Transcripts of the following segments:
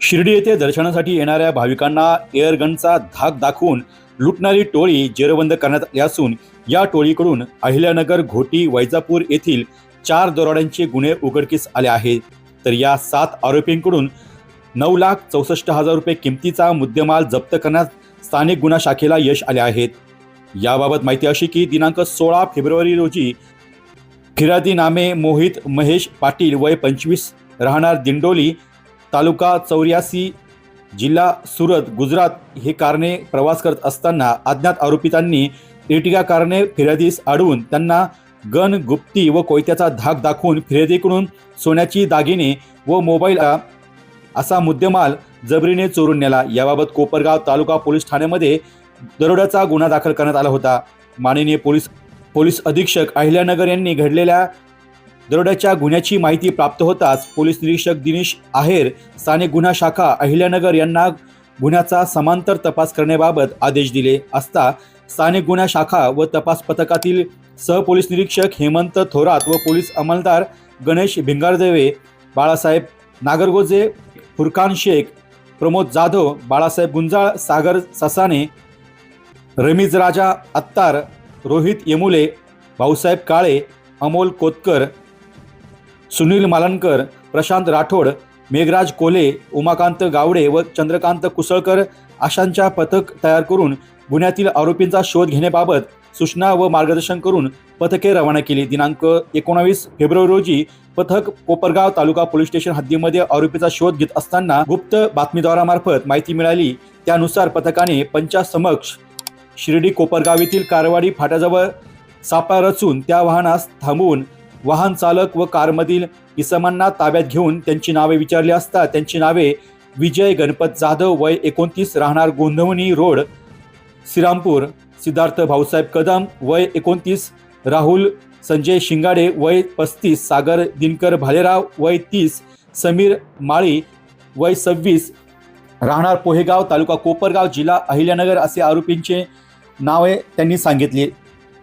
शिर्डी येथे दर्शनासाठी येणाऱ्या भाविकांना एअरगनचा धाक दाखवून लुटणारी टोळी जेरबंद करण्यात आली असून या टोळीकडून अहिल्यानगर घोटी वैजापूर येथील चार दरोड्यांचे गुन्हे उघडकीस आले आहेत. तर या सात आरोपींकडून नऊ लाख चौसष्ट हजार रुपये किमतीचा मुद्देमाल जप्त करण्यात स्थानिक गुन्हा शाखेला यश आले आहेत. याबाबत माहिती अशी की दिनांक सोळा फेब्रुवारी रोजी फिरादी नामे मोहित महेश पाटील वय पंचवीस राहणार दिंडोली तालुका चौऱ्यासी जिल्हा सुरत गुजरात हे कारने प्रवास करत असताना अज्ञात आरोपितांनी इर्टिगा कारने फिर्यादीस अडवून त्यांना गन गुप्ती व कोयत्याचा धाक दाखवून फिर्यादीकडून सोन्याची दागिने व मोबाईल असा मुद्देमाल जबरीने चोरून नेला. याबाबत कोपरगाव तालुका पोलीस ठाण्यामध्ये दरोड्याचा गुन्हा दाखल करण्यात आला होता. माननीय पोलीस पोलीस अधीक्षक अहिल्यानगर यांनी घडलेल्या दरोड्याच्या गुन्ह्याची माहिती प्राप्त होताच पोलीस निरीक्षक दिनेश आहेर स्थानिक गुन्हा शाखा अहिल्यानगर यांना गुन्ह्याचा समांतर तपास करण्याबाबत आदेश दिले असता स्थानिक गुन्हा शाखा व तपास पथकातील सहपोलीस निरीक्षक हेमंत थोरात व पोलीस अंमलदार गणेश भिंगारदेवे बाळासाहेब नागरगोजे फुरकान शेख प्रमोद जाधव बाळासाहेब गुंजाळ सागर ससाने रमीज राजा अत्तार रोहित येमुले भाऊसाहेब काळे अमोल कोतकर सुनील मालनकर प्रशांत राठोड मेघराज कोले उमाकांत गावडे व चंद्रकांत कुसळकर अशांच्या पथक तयार करून गुन्ह्यातील आरोपींचा शोध घेण्याबाबत सूचना व मार्गदर्शन करून पथके रवाना केली. दिनांक एकोणावीस फेब्रुवारी रोजी पथक कोपरगाव तालुका पोलीस स्टेशन हद्दीमध्ये आरोपीचा शोध घेत असताना गुप्त बातमीदारामार्फत माहिती मिळाली. त्यानुसार पथकाने पंचासमक्ष शिर्डी कोपरगाव येथील कारवाडी फाट्याजवळ सापळा रचून त्या वाहनास थांबवून वाहन चालक व कारमधील इसमांना ताब्यात घेऊन त्यांची नावे विचारली असता त्यांची नावे विजय गणपत जाधव वय एकोणतीस राहणार गोंधवणी रोड श्रीरामपूर सिद्धार्थ भाऊसाहेब कदम वय एकोणतीस राहुल संजय शिंगाडे वय पस्तीस सागर दिनकर भालेराव वय तीस समीर माळी वय सव्वीस राहणार पोहेगाव तालुका कोपरगाव जिल्हा अहिल्यानगर असे आरोपींचे नावे त्यांनी सांगितली.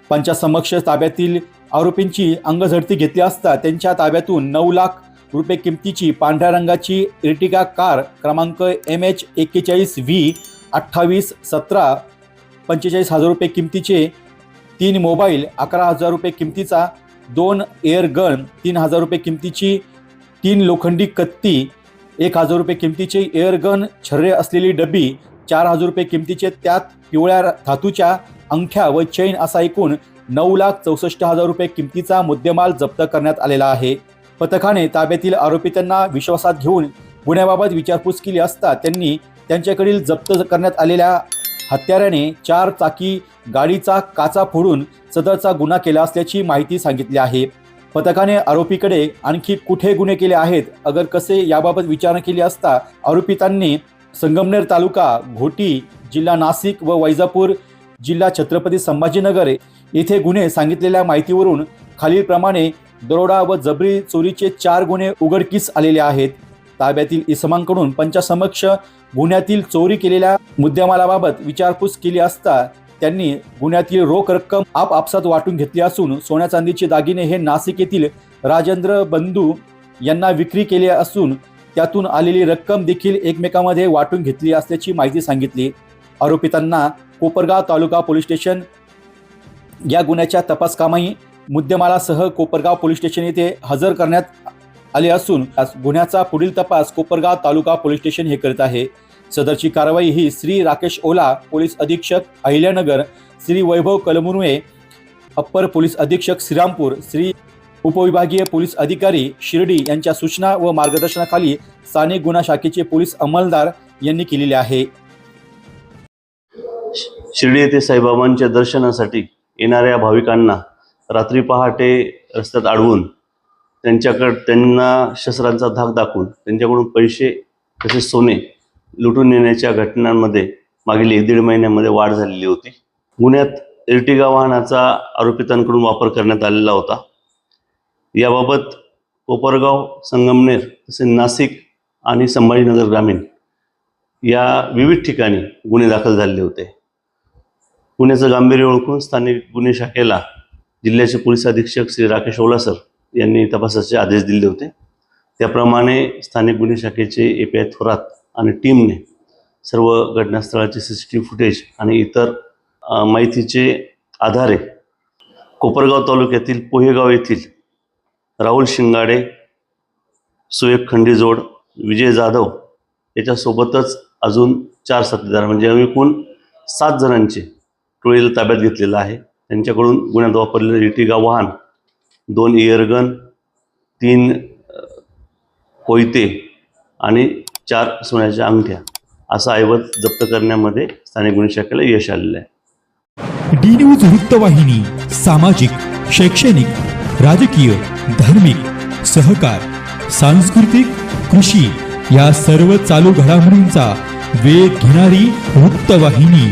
पंचासमक्ष ताब्यातील आरोपींची अंगझडती घेतली असता त्यांच्या ताब्यातून नऊ लाख रुपये किमतीची पांढऱ्या रंगाची इर्टिगा कार क्रमांक एम एच एक्केचाळीस व्ही अठ्ठावीस सतरा पंचेचाळीस हजार रुपये किमतीचे तीन मोबाईल अकरा हजार रुपये किमतीचा दोन एअर गन तीन हजार रुपये किमतीची तीन लोखंडी कत्ती एक हजार रुपये किमतीचे एअर गन छर्रे असलेली डबी चार हजार रुपये किमतीचे त्यात पिवळ्या धातूच्या अंगठ्या व चैन असा एकूण नऊ लाख चौसष्ट हजार रुपये किमतीचा मुद्देमाल जप्त करण्यात आलेला आहे. पथकाने ताब्यातील आरोपितांना विश्वासात घेऊन गुन्ह्याबाबत विचारपूस केली असता त्यांनी त्यांच्याकडील जप्त करण्यात आलेल्या हत्याराने चार चाकी गाडीचा काचा फोडून सदरचा गुन्हा केला असल्याची माहिती सांगितली आहे. पथकाने आरोपीकडे आणखी कुठे गुन्हे केले आहेत अगर कसे याबाबत विचारणा केली असता आरोपितांनी संगमनेर तालुका घोटी जिल्हा नाशिक व वैजापूर जिल्हा छत्रपती संभाजीनगर येथे गुन्हे सांगितलेल्या माहितीवरून खालीलप्रमाणे दरोडा व जबरी चोरीचे चार गुन्हे उघडकीस आलेले आहेत. ताब्यातील इसमांकडून पंचासमक्ष गुन्ह्यातील चोरी केलेल्या मुद्देमालाबाबत विचारपूस केली असता त्यांनी गुन्ह्यातील रोख रक्कम आपापसात वाटून घेतली असून सोन्या चांदीचे दागिने हे नाशिक येथील राजेंद्र बंधू यांना विक्री केली असून त्यातून आलेली रक्कम देखील एकमेकांमध्ये वाटून घेतली असल्याची माहिती सांगितली. आरोपितांना कोपरगाव तालुका पोलीस स्टेशन या गुन्ह्याच्या तपास कामाही मुद्देमालासह कोपरगाव पोलीस स्टेशन येथे हजर करण्यात आले असून गुन्ह्याचा पुढील तपास कोपरगाव तालुका पोलीस स्टेशन हे करीत आहे. सदरची कारवाई ही श्री राकेश ओला पोलीस अधीक्षक अहिल्यानगर श्री वैभव कलमुर्वे अप्पर पोलीस अधीक्षक श्रीरामपूर श्री उपविभागीय पोलीस अधिकारी शिर्डी यांच्या सूचना व मार्गदर्शनाखाली स्थानिक गुन्हा शाखेचे पोलीस अंमलदार यांनी केलेले आहे. शिर्डी येथे साईबाबांच्या दर्शनासाठी येणाऱ्या भाविकांना रात्री पहाटे रस्त्यात अडवून त्यांच्याकड त्यांना शस्त्रांचा धाक दाखवून त्यांच्याकडून पैसे तसेच सोने लुटून नेण्याच्या घटनांमध्ये मागील एक दीड महिन्यामध्ये वाढ झालेली होती. गुन्ह्यात इर्टिगा वाहनाचा आरोपितांकडून वापर करण्यात आलेला होता. याबाबत कोपरगाव संगमनेर तसेच नाशिक आणि संभाजीनगर ग्रामीण या विविध ठिकाणी गुन्हे दाखल झालेले होते. गुन्ह्याचं गांभीर्य ओळखून स्थानिक गुन्हे शाखेला जिल्ह्याचे पोलीस अधीक्षक श्री राकेश ओलासर यांनी तपासाचे आदेश दिले होते. त्याप्रमाणे स्थानिक गुन्हे शाखेचे ए पी आय थोरात आणि टीमने सर्व घटनास्थळाचे C C T V footage आणि इतर माहितीचे आधारे कोपरगाव तालुक्यातील पोहेगाव येथील राहुल शिंगाडे सुएक खंडीजोड विजय जाधव याच्यासोबतच अजून चार साथीदार म्हणजे एकूण सात जणांचे टोळीला ताब्यात घेतलेला आहे. त्यांच्याकडून गुन्ह्यात वापरलेलं इटिगा वाहन दोन इयरगन तीन कोयते आणि चार सोन्याच्या अंगठ्या असा ऐवज जप्त करण्यामध्ये स्थानिक गुन्हे शाखेला यश आलेलं आहे. डी न्यूज वृत्तवाहिनी सामाजिक शैक्षणिक राजकीय धार्मिक सहकार सांस्कृतिक कृषी या सर्व चालू घडामोडींचा वेध घेणारी वृत्तवाहिनी.